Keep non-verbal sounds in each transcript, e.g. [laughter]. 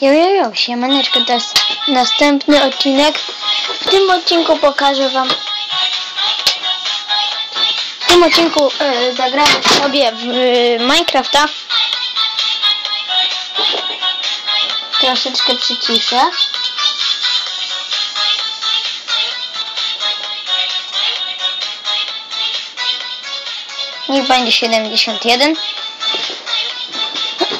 Jo, jo, jo, siemaneczko, to jest następny odcinek. W tym odcinku pokażę wam... W tym odcinku e, sobie w e, Minecrafta. Troszeczkę przyciszę. Niech będzie 71.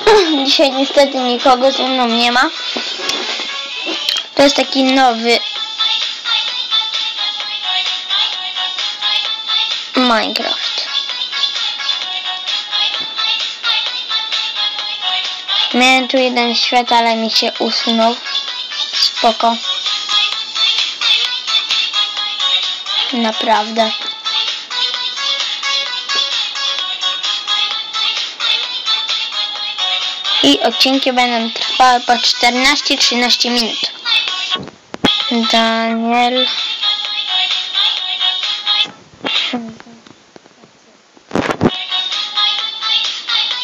[laughs] Dzisiaj niestety nikogo ze mną nie ma. To jest taki nowy Minecraft. Miałem tu jeden świat, ale mi się usunął. Spoko. Naprawdę. I odcinki będą trwały po 14-13 minut. Daniel.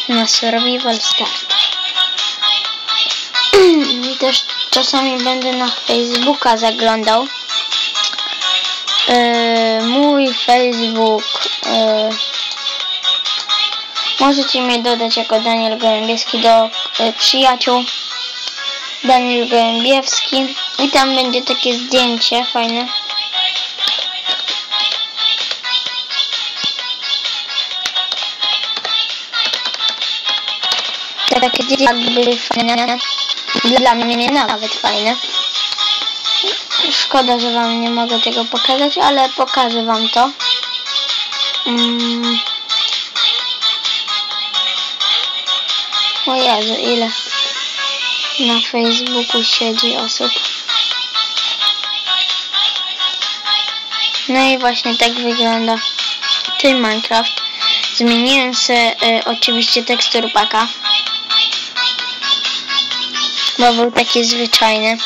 Na survival start. I też czasami będę na Facebooka zaglądał. Yy, mój Facebook. Yy, Możecie mnie dodać jako Daniel Gołębiewski do przyjaciół. Daniel Gołębiewski. I tam będzie takie zdjęcie fajne. Takie jakby fajne. Dla mnie nawet fajne. Szkoda, że wam nie mogę tego pokazać, ale pokażę wam to. Mm. O Jezu, ile na Facebooku siedzi osób. No i właśnie tak wygląda ten Minecraft. Zmieniłem sobie y, oczywiście tekstur paka. Bo był taki zwyczajny.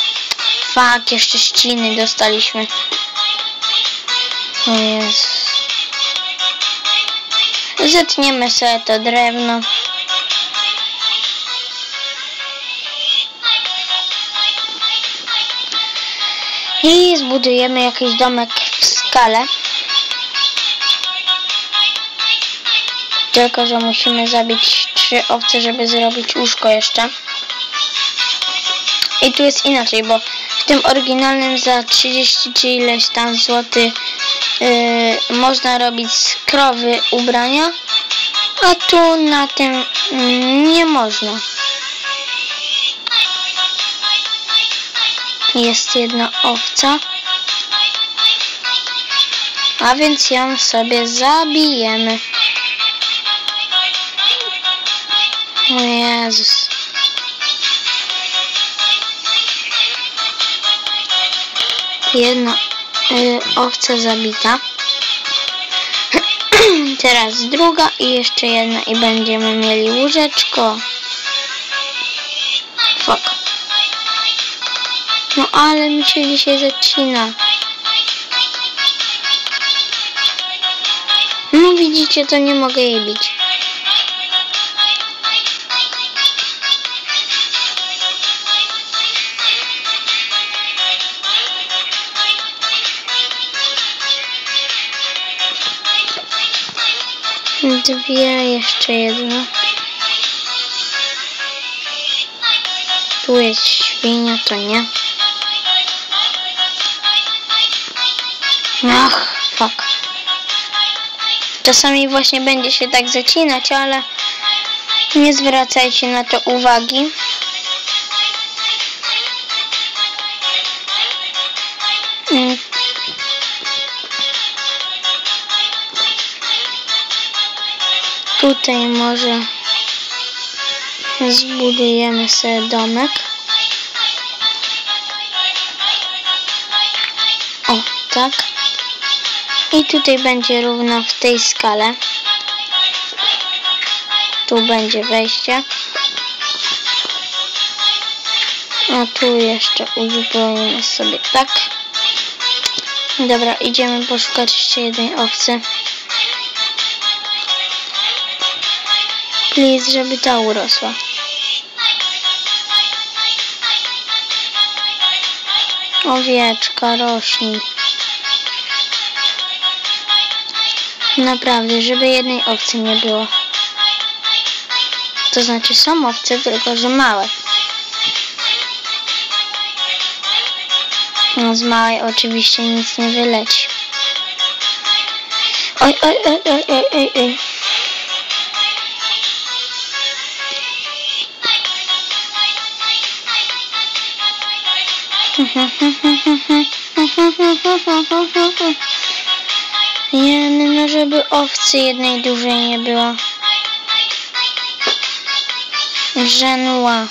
Fak, jeszcze ściny dostaliśmy. O Jezu. Zetniemy sobie to drewno. I zbudujemy jakiś domek w skale. Tylko, że musimy zabić trzy owce, żeby zrobić łóżko jeszcze. I tu jest inaczej, bo w tym oryginalnym za 30 czy ileś tam złoty yy, można robić z krowy ubrania, a tu na tym nie można. Jest jedna owca. A więc ją sobie zabijemy. O Jezus. Jedna y, owca zabita. [clears throat] Teraz druga i jeszcze jedna i będziemy mieli łóżeczko. Fuck. No ale mi się dzisiaj zacina. No widzicie, to nie mogę jej bić. Dwie, jeszcze jedna. Tu jest świnia, to nie. Czasami właśnie będzie się tak zacinać, ale nie zwracajcie na to uwagi. Mm. Tutaj może zbudujemy sobie domek. O, tak. I tutaj będzie równo w tej skale. Tu będzie wejście. A tu jeszcze uzupełnimy sobie tak. Dobra, idziemy poszukać jeszcze jednej owcy. Please, żeby ta urosła. Owieczka, rośnij. Naprawdę, żeby jednej owcy nie było. To znaczy są owce, tylko że małe. No z małej oczywiście nic nie wyleci. Oj, oj, oj, oj, oj, oj, oj. [laughs] Jeny, no żeby owcy jednej dużej nie było. Żenła.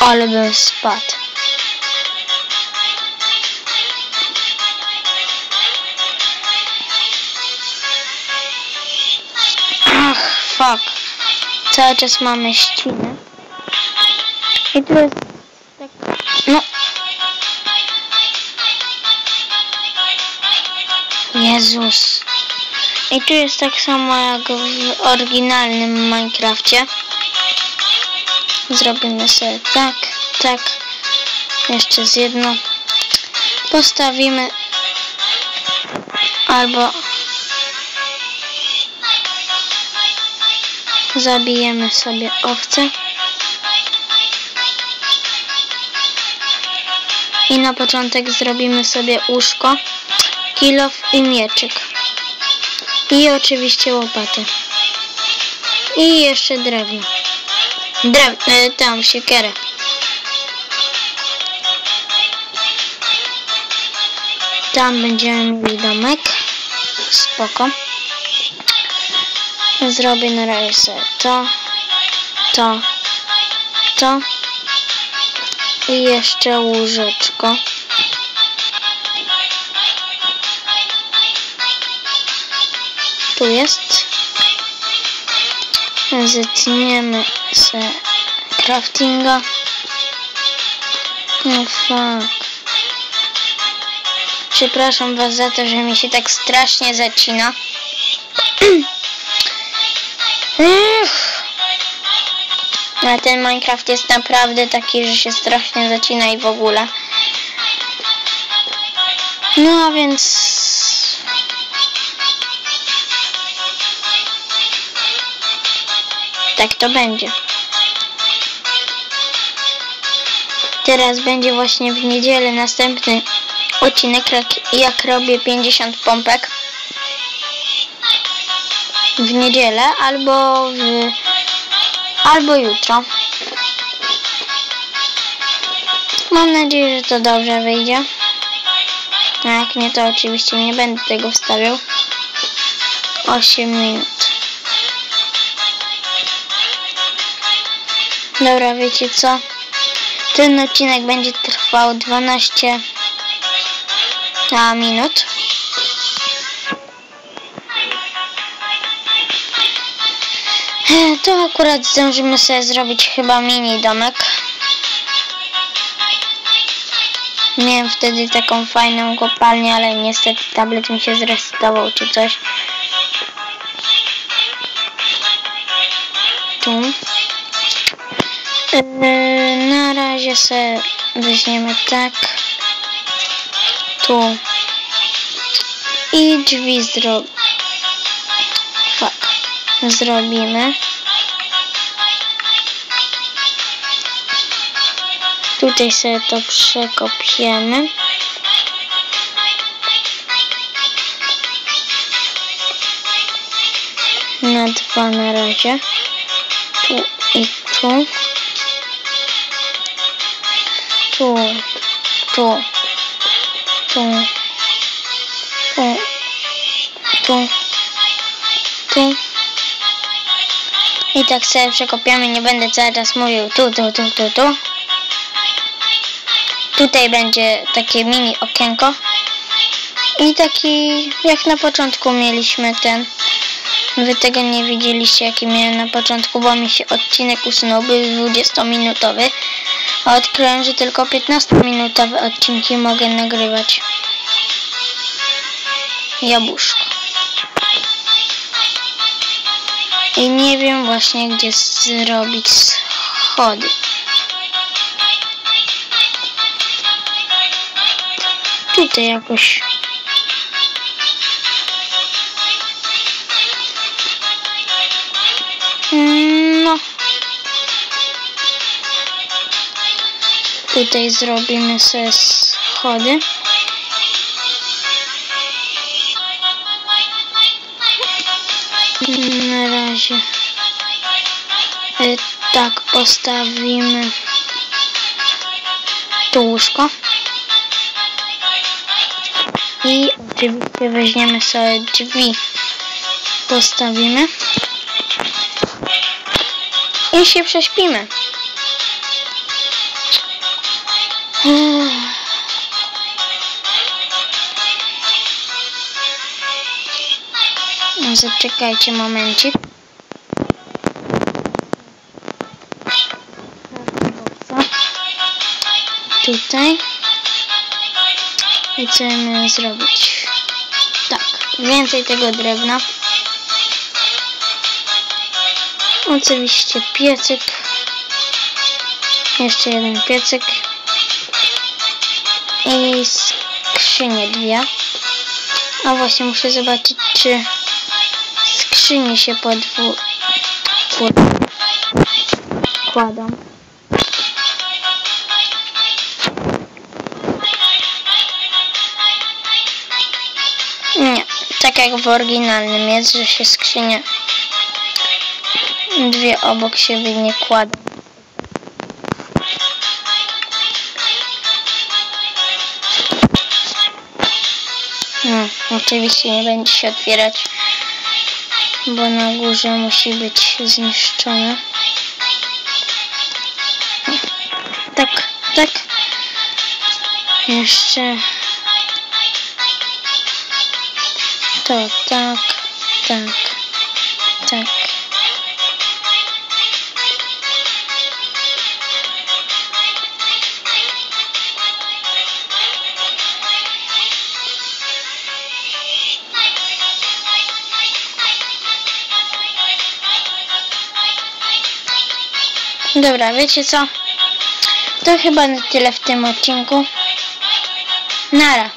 Ale bym spadł. Ach, fuck. Cały czas mamy ścinę. I tu jest Jezus. I tu jest tak samo jak w oryginalnym Minecrafcie. Zrobimy sobie tak, tak. Jeszcze z jedno. Postawimy albo zabijemy sobie owce. I na początek zrobimy sobie łóżko, kilof i mieczyk. I oczywiście łopatę. I jeszcze drewno. Drew... E, tam, siekierę. Tam będziemy mieli domek. Spoko. Zrobię na razie to, to, to i jeszcze łóżeczko. Tu jest. Zetniemy se craftinga. No fuck. Przepraszam was za to, że mi się tak strasznie zacina. Ale [clears throat] ten Minecraft jest naprawdę taki, że się strasznie zacina i w ogóle. No a więc... Tak to będzie. Teraz będzie właśnie w niedzielę następny odcinek, jak, robię 50 pompek. W niedzielę albo w... albo jutro. Mam nadzieję, że to dobrze wyjdzie. A jak nie, to oczywiście nie będę tego wstawiał. 8 minut. Dobra, wiecie co? Ten odcinek będzie trwał 12 a, minut. To akurat zdążymy sobie zrobić chyba mini domek. Miałem wtedy taką fajną kopalnię, ale niestety tablet mi się zresetował czy coś. Tu. Na razie sobie weźmiemy tak. Tu. I drzwi zro... Fuck. Zrobimy. Tutaj sobie to przekopiemy. Na dwa na razie. Tu i tu. Tu, tu, tu, tu, tu, tu. I tak sobie przekopiamy, nie będę cały czas mówił tu, tu, tu, tu, tu. Tutaj będzie takie mini okienko. I taki, jak na początku mieliśmy ten. Wy tego nie widzieliście, jaki miałem na początku, bo mi się odcinek usunął, był 20-minutowy. Odkryłem, że tylko 15-minutowe odcinki mogę nagrywać. Jabłuszko. I nie wiem właśnie, gdzie zrobić schody. Tutaj jakoś... Hmm. Tutaj zrobimy sobie schody. Na razie e, tak postawimy tu łóżko. I oczywiście weźmiemy sobie drzwi. Postawimy. I się prześpimy. Uff. Zaczekajcie momencik. Tutaj. I co mamy zrobić? Tak, więcej tego drewna. Oczywiście piecyk. Jeszcze jeden piecyk. I skrzynie dwie. A właśnie muszę zobaczyć, czy skrzynie się podwu... kładą. Nie, tak jak w oryginalnym jest, że się skrzynie dwie obok siebie nie kładą. No, oczywiście nie będzie się otwierać, bo na górze musi być zniszczone. Tak, tak. Jeszcze to tak, tak, tak. Dobra, wiecie co? To chyba na tyle w tym odcinku. Nara.